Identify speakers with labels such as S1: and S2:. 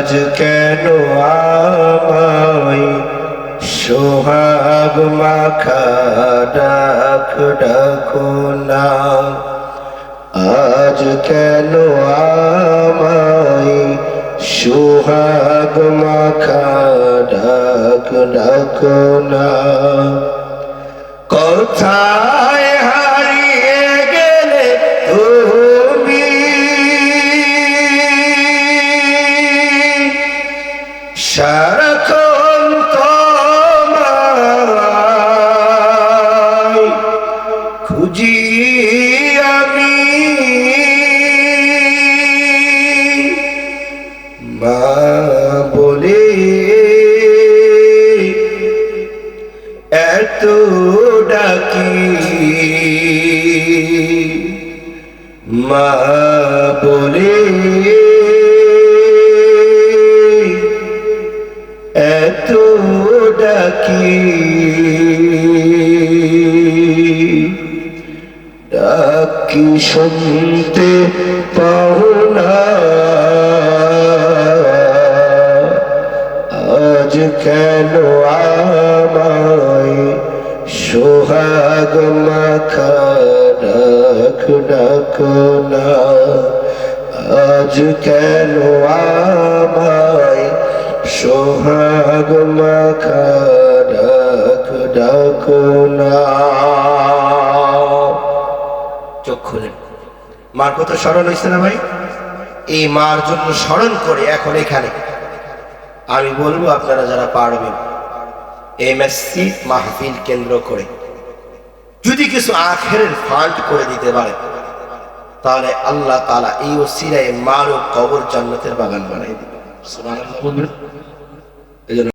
S1: আজ কেন আমায় সোহাগ মাখা ডাক ডাকো না। আজ কেন আমায় সোহাগ মাখা ডাক ডাকো না? কোথায় হারিয়ে গেলে তুমি? সারাক্ষণ বলে এত ডাকি মা বলে এত ডাকি ডাকি শুনতে পাও আজ কেন আমায় সোহাগ মাখা ডাক ডাক আজ কেন আমায় সোহাগ মাখা ডাক ডাক না? মার কথা স্মরণ হয়েছে না ভাই? এই মার জন্য স্মরণ করে এখন এখানে। আমি বলব আপনারা যারা পারবেন, এই মসজিদ মাহফিল কেন্দ্র করে যদি কিছু আখের ফান্ড করে দিতে পারে, তাহলে আল্লাহ তালা এই ওসিরায় মার ও কবর জান্নাতের বাগান বানাই দিবে এই জন্য